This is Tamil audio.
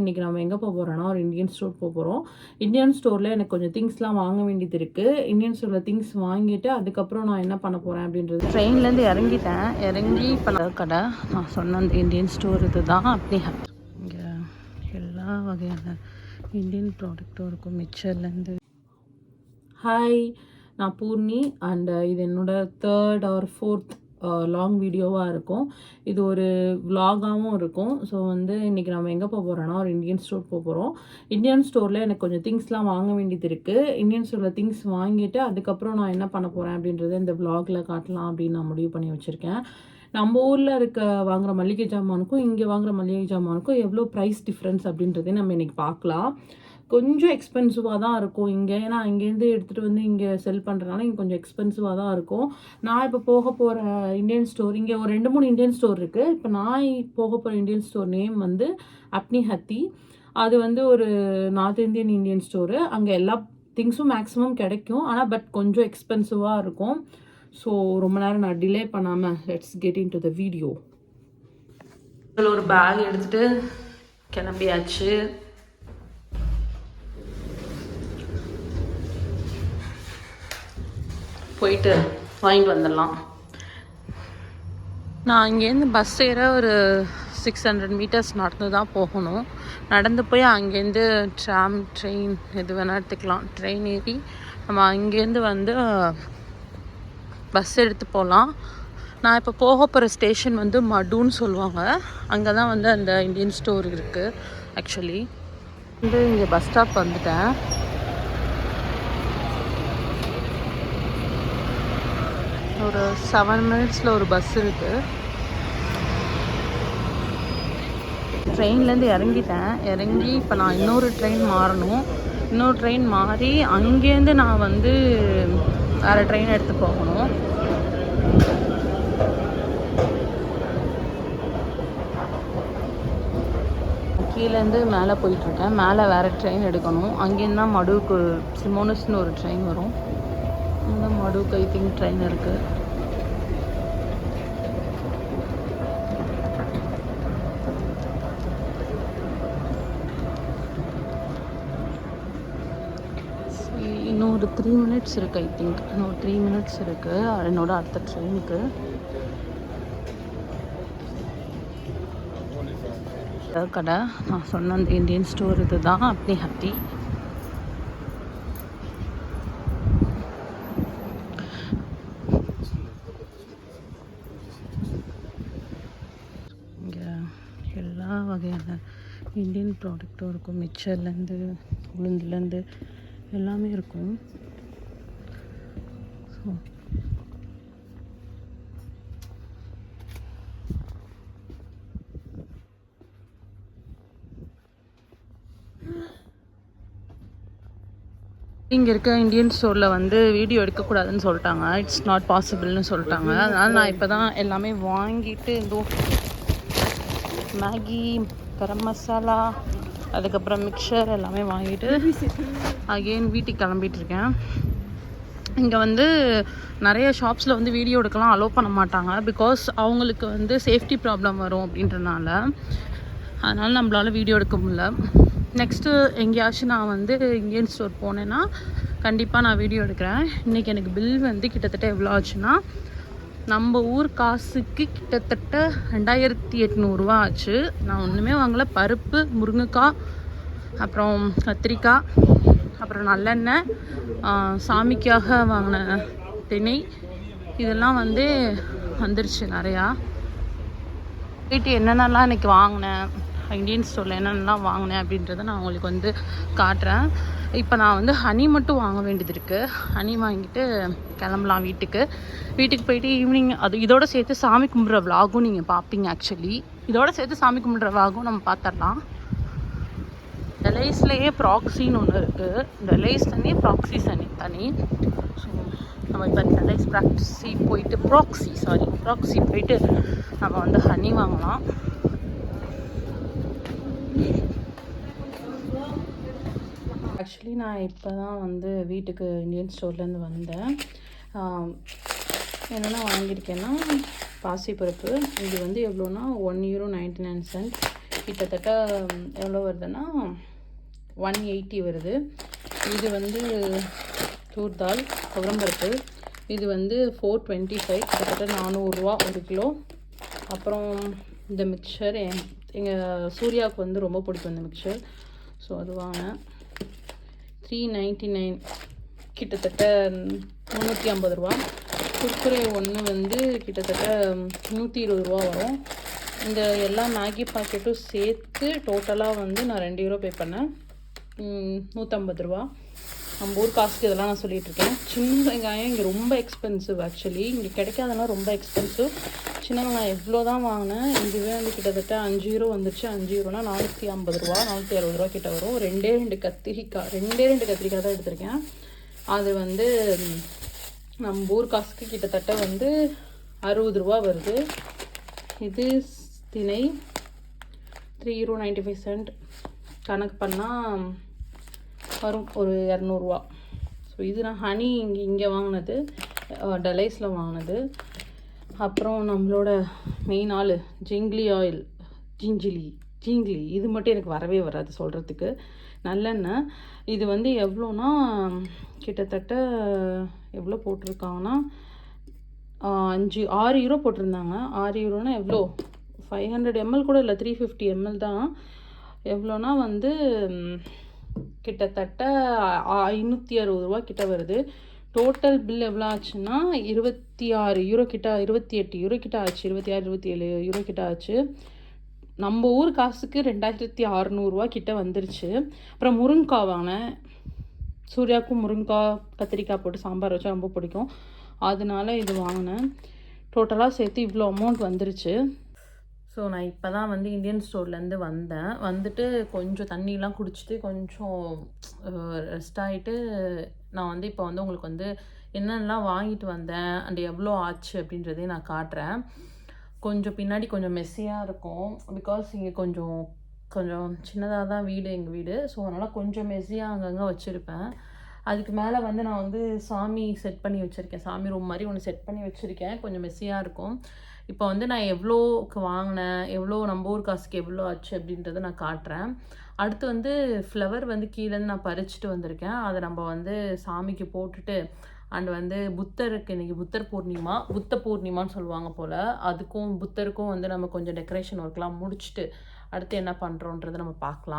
இன்றைக்கி நம்ம எங்கே போக போகிறோன்னா ஒரு இந்தியன் ஸ்டோர் போக போகிறோம் இந்தியன் ஸ்டோரில் எனக்கு கொஞ்சம் திங்ஸ்லாம் வாங்க வேண்டியது இருக்குது இந்தியன் ஸ்டோரில் திங்ஸ் வாங்கிட்டு அதுக்கப்புறம் நான் என்ன பண்ண போகிறேன் அப்படின்றது ட்ரெயின்லேருந்து இறங்கிட்டேன். இறங்கி இப்போ கடை நான் சொன்ன அந்த இந்தியன் ஸ்டோர் இது தான் அப்படி இங்கே எல்லா வகையான இந்தியன் ப்ராடக்ட்டும் இருக்கும். மிக்சர்லேருந்து ஹாய் நான் பூர்ணி அண்ட் இது என்னோட தேர்ட் ஆர் ஃபோர்த் லாங் வீடியோவாக இருக்கும். இது ஒரு விலாகாகவும் இருக்கும். ஸோ வந்து இன்றைக்கி நம்ம எங்கே போக போகிறோன்னா ஒரு இந்தியன் ஸ்டோர் போக போகிறோம் இந்தியன் ஸ்டோரில் எனக்கு கொஞ்சம் திங்ஸ்லாம் வாங்க வேண்டியது இருக்குது இந்தியன் ஸ்டோரில் திங்ஸ் வாங்கிட்டு அதுக்கப்புறம் நான் என்ன பண்ண போகிறேன் அப்படின்றத இந்த விலாகில் காட்டலாம் அப்படின்னு நான் முடிவு பண்ணி வச்சுருக்கேன். நம்ம ஊரில் இருக்க வாங்குற மளிகை ஜாமானுக்கும் இங்கே வாங்குற மளிகை ஜாமானுக்கும் எவ்வளோ ப்ரைஸ் டிஃப்ரென்ஸ் அப்படின்றதையும் நம்ம இன்றைக்கி பார்க்கலாம். கொஞ்சம் எக்ஸ்பென்சிவாக தான் இருக்கும். இங்கே ஏன்னா இங்கேருந்து எடுத்துகிட்டு வந்து இங்கே செல் பண்ணுறதுனால இங்கே கொஞ்சம் எக்ஸ்பென்சிவாக தான் இருக்கும். நான் இப்போ போக போகிற இந்தியன் ஸ்டோர் இங்கே ஒரு ரெண்டு மூணு இந்தியன் ஸ்டோர் இருக்குது இப்போ நான் போக போகிற இந்தியன் ஸ்டோர் நேம் வந்து அப்னி ஹத்தி அது வந்து ஒரு நார்த் இந்தியன் இந்தியன் ஸ்டோரு அங்கே எல்லா திங்ஸும் மேக்ஸிமம் கிடைக்கும். ஆனால் பட் கொஞ்சம் எக்ஸ்பென்சிவாக இருக்கும். ஸோ ரொம்ப நேரம் நான் டிலே பண்ணாமல் let's get in to the video ஒரு பேக் எடுத்துகிட்டு கிளம்பியாச்சு. போயிட்டு வாங்கிட்டு வந்துடலாம். நான் இங்கேருந்து பஸ் ஏற ஒரு சிக்ஸ் ஹண்ட்ரட் மீட்டர்ஸ் நடந்து தான் போகணும். நடந்து போய் அங்கேருந்து ட்ராம் ட்ரெயின் எது வேணால் எடுத்துக்கலாம். ட்ரெயின் ஏறி நம்ம அங்கேருந்து வந்து பஸ் எடுத்து போகலாம். நான் இப்போ போக போகிற ஸ்டேஷன் வந்து மடுன்னு சொல்லுவாங்க. அங்கே தான் வந்து அந்த இந்தியன் ஸ்டோர் இருக்குது ஆக்சுவலி வந்து இங்கே பஸ் ஸ்டாப் வந்துட்டேன். ஒரு செவன் மினிட்ஸில் ஒரு பஸ் இருக்குது ட்ரெயின்லேருந்து இறங்கிட்டேன். இறங்கி இப்போ நான் இன்னொரு ட்ரெயின் மாறணும். இன்னொரு ட்ரெயின் மாறி அங்கேருந்து நான் வந்து வேறு ட்ரெயின் எடுத்து போகணும். கீழேருந்து மேலே போயிட்டுருக்கேன். மேலே வேறு ட்ரெயின் எடுக்கணும். அங்கேருந்து தான் மடுவுக்கு சிமோனஸ்னு ஒரு ட்ரெயின் வரும். அந்த மடுவுக்கு ஐ திங்க் ட்ரெயின் இருக்குது இன்னும் ஒரு த்ரீ மினிட்ஸ் இருக்குது ஐ திங்க் இன்னும் த்ரீ மினிட்ஸ் இருக்குது என்னோட அடுத்த ட்ரெயினுக்கு கடை. நான் சொன்ன அந்த இந்தியன் ஸ்டோர் இது தான் அப்படி ஹத்தி இங்கே எல்லா வகையான இந்தியன் ப்ராடக்ட்டும் இருக்கும். மிக்சர்லேருந்து உளுந்துலேருந்து எல்லாமே இருக்கும். இங்கே இருக்க இந்தியன் ஸ்டோரில் வந்து வீடியோ எடுக்கக்கூடாதுன்னு சொல்லிட்டாங்க. இட்ஸ் நாட் பாசிபிள்னு சொல்லிட்டாங்க. அதனால் நான் இப்போ தான் எல்லாமே வாங்கிட்டு இதோ மேகி கரம் மசாலா அதுக்கப்புறம் மிக்சர் எல்லாமே வாங்கிட்டு அகெயின் வீட்டுக்கு கிளம்பிட்டு இருக்கேன். இங்கே வந்து நிறைய ஷாப்ஸில் வந்து வீடியோ எடுக்கலாம் அலோவ் பண்ண மாட்டாங்க. பிகாஸ் அவங்களுக்கு வந்து சேஃப்டி ப்ராப்ளம் வரும் அப்படின்றனால. அதனால் நம்மளால வீடியோ எடுக்க முடியல. நெக்ஸ்ட்டு எங்கேயாச்சும் நான் வந்து இந்தியன் ஸ்டோர் போனேன்னா கண்டிப்பாக நான் வீடியோ எடுக்கிறேன். இன்றைக்கி எனக்கு பில் வந்து கிட்டத்தட்ட எவ்வளோ ஆச்சுன்னா நம்ம ஊர் காசுக்கு கிட்டத்தட்ட ரெண்டாயிரத்தி எட்நூறுரூவா ஆச்சு. நான் ஒன்றுமே வாங்கலை. பருப்பு முருங்கைக்காய் அப்புறம் கத்திரிக்காய் அப்புறம் நல்லெண்ணெய் சாமிக்காக வாங்கின திணை. இதெல்லாம் வந்து வந்துருச்சு நிறையா. போயிட்டு என்னென்னலாம் இன்றைக்கி வாங்கினேன் இந்தியன் ஸ்டோரில் என்னென்னலாம் வாங்கினேன் அப்படின்றத நான் உங்களுக்கு வந்து காட்டுறேன். இப்போ நான் வந்து ஹனி மட்டும் வாங்க வேண்டியது இருக்குது ஹனி வாங்கிட்டு கிளம்பலாம் வீட்டுக்கு. வீட்டுக்கு போயிட்டு ஈவினிங் அது இதோட சேர்த்து சாமி கும்பிட்ற விலாகும் நீங்கள் பார்ப்பீங்க ஆக்சுவலி இதோட சேர்த்து சாமி கும்பிட்ற விலாகும் நம்ம பார்த்துடலாம். டெலைஸ்லேயே ப்ராக்ஸின்னு ஒன்று இருக்குது டெலைஸ் தனி ப்ராக்ஸி தனி தனி. ஸோ நம்ம இப்போ டெலைஸ் ப்ராக்ஸி போயிட்டு ப்ராக்ஸி சாரி ப்ராக்ஸி போயிட்டு நம்ம வந்து ஹனி வாங்கலாம். ஆக்சுவலி நான் இப்போ தான் வந்து வீட்டுக்கு இந்தியன் ஸ்டோர்லேருந்து வந்தேன். என்னென்ன வாங்கியிருக்கேன்னா பாசிப்பருப்பு. இது வந்து எவ்வளோனா one euro ninety nine cent கிட்டத்தட்ட எவ்வளோ வருதுன்னா ஒன் எயிட்டி வருது. இது வந்து தூர் தால் துவரம்பருப்பு இது வந்து ஃபோர் டுவெண்ட்டி ஃபைவ் கிட்டத்தட்ட நானூறுரூவா ஒரு கிலோ. அப்புறம் இந்த மிக்சர் என் எங்கள் சூர்யாவுக்கு வந்து ரொம்ப பிடிக்கும் இந்த மிக்சர் ஸோ அது வாங்கினேன். த்ரீ நைன்ட்டி நைன் கிட்டத்தட்ட முந்நூற்றி ஐம்பது ரூபா. குர்குரே ஒன்று வந்து கிட்டத்தட்ட நூற்றி இருபது ரூபா வரும். இந்த எல்லா மேகி பாக்கெட்டும் சேர்த்து டோட்டலாக வந்து நான் ரெண்டு யூரோ பே பண்ணேன். நூற்றம்பது ரூபா. நம்ம ஊர் காசுக்கு இதெல்லாம் நான் சொல்லிகிட்ருக்கேன் சின்ன வெங்காயம் இங்கே ரொம்ப எக்ஸ்பென்சிவ் ஆக்சுவலி இங்கே கிடைக்காதனா ரொம்ப எக்ஸ்பென்சிவ் சின்ன வெங்காயம் எவ்வளோ தான் வாங்கினேன்? இதுவே வந்து கிட்டத்தட்ட அஞ்சு யூரோ வந்துச்சு. அஞ்சு யூரோனா நானூற்றி ஐம்பது ரூபா நானூற்றி அறுபது ரூபா கிட்ட வரும். ரெண்டே ரெண்டு கத்திரிக்காய் ரெண்டே ரெண்டு கத்திரிக்காய் தான் எடுத்திருக்கேன். அது வந்து நம்ம ஊர் காசுக்கு கிட்டத்தட்ட வந்து அறுபது ரூபா வருது. இது திணை. Three euro ninety five cent கணக்கு பண்ணால் வரும் ஒரு இரநூறுவா. ஸோ இது நான் ஹனி இங்கே இங்கே வாங்கினது. டலைஸில் வாங்கினது. அப்புறம் நம்மளோட மெயின் ஆள் ஜிங்லி ஆயில் ஜிஞ்சிலி ஜிங்லி இது மட்டும் எனக்கு வரவே வராது சொல்கிறதுக்கு நல்லெண்ணெய். இது வந்து எவ்வளோனா கிட்டத்தட்ட எவ்வளோ போட்டிருக்காங்கன்னா அஞ்சு ஆறு யூரோ போட்டிருந்தாங்க. ஆறு யூரோனா எவ்வளோ? ஃபைவ் ஹண்ட்ரட் எம்எல் கூட இல்லை த்ரீ ஃபிஃப்டி எம்எல் தான். எவ்வளோனா வந்து கிட்டத்தட்ட ஐநூற்றி அறுபது ரூபா கிட்ட வருது. டோட்டல் பில் எவ்வளோ ஆச்சுன்னா இருபத்தி ஆறு யூரோ கிட்ட இருபத்தி எட்டு யூரோ கிட்ட ஆச்சு. இருபத்தி ஆறு இருபத்தி ஏழு யூரோ கிட்ட ஆச்சு. நம்ம ஊர் காசுக்கு ரெண்டாயிரத்தி அறநூறுவா கிட்ட வந்துருச்சு. அப்புறம் முருங்கைக்காய் வாங்கினேன். சூர்யாவுக்கும் முருங்காய் கத்திரிக்காய் போட்டு சாம்பார் வச்சா ரொம்ப பிடிக்கும். அதனால இது வாங்கினேன். டோட்டலாக சேர்த்து இவ்வளோ அமௌண்ட் வந்துருச்சு. ஸோ நான் இப்போ தான் வந்து இந்தியன் ஸ்டோர்லேருந்து வந்தேன். வந்துட்டு கொஞ்சம் தண்ணிலாம் குடிச்சிட்டு கொஞ்சம் ரெஸ்ட் ஆகிட்டு நான் வந்து இப்போ வந்து உங்களுக்கு வந்து என்னென்னலாம் வாங்கிட்டு வந்தேன் அண்ட் எவ்வளோ ஆச்சு அப்படின்றதையும் நான் காட்டுறேன். கொஞ்சம் பின்னாடி கொஞ்சம் மெஸ்ஸியாக இருக்கும். பிகாஸ் இங்கே கொஞ்சம் கொஞ்சம் சின்னதாக தான் வீடு எங்கள் வீடு. ஸோ அதனால் கொஞ்சம் மெஸ்ஸியாக அங்கங்கே வச்சுருப்பேன். அதுக்கு மேலே வந்து நான் வந்து சாமி செட் பண்ணி வச்சுருக்கேன். சாமி ரூம் மாதிரி ஒன்று செட் பண்ணி வச்சுருக்கேன். கொஞ்சம் மெஸ்ஸியாக இருக்கும். இப்போ வந்து நான் எவ்வளோக்கு வாங்கினேன் எவ்வளோ நம்ம ஊர் காசுக்கு எவ்வளோ ஆச்சு அப்படின்றத நான் காட்டுறேன். அடுத்து வந்து ஃப்ளவர் வந்து கீழேருந்து நான் பறிச்சுட்டு வந்திருக்கேன். அதை நம்ம வந்து சாமிக்கு போட்டுட்டு அண்ட் வந்து புத்தருக்கு இன்னைக்கு புத்தர் பூர்ணிமா புத்த பூர்ணிமான்னு சொல்லுவாங்க போல் அதுக்கும் புத்தருக்கும் வந்து நம்ம கொஞ்சம் டெக்கரேஷன் ஒர்க்லாம் முடிச்சுட்டு அடுத்து என்ன பண்ணுறோன்றதை நம்ம பார்க்கலாம்.